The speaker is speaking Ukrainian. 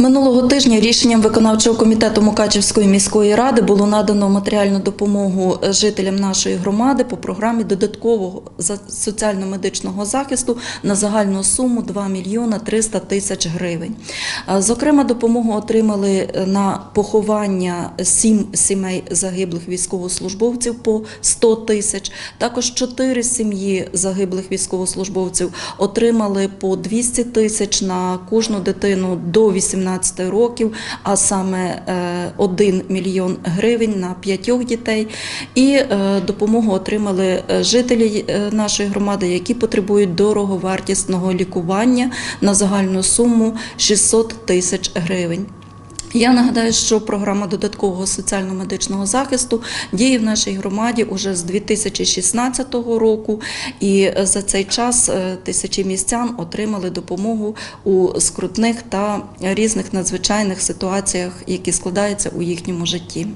Минулого тижня рішенням виконавчого комітету Мукачівської міської ради було надано матеріальну допомогу жителям нашої громади по програмі додаткового соціально-медичного захисту на загальну суму 2 мільйона 300 тисяч гривень. Зокрема, допомогу отримали на поховання сім сімей загиблих військовослужбовців по 100 тисяч. Також чотири сім'ї загиблих військовослужбовців отримали по 200 тисяч на кожну дитину до 18 років, а саме 1 мільйон гривень на п'ятьох дітей. І е, допомогу отримали е, жителі е, нашої громади, які потребують дороговартісного лікування на загальну суму 600 тисяч гривень. Я нагадаю, що програма додаткового соціально-медичного захисту діє в нашій громаді уже з 2016 року, і за цей час е, тисячі містян отримали допомогу у скрутних та різних надзвичайних ситуаціях, які складаються у їхньому житті.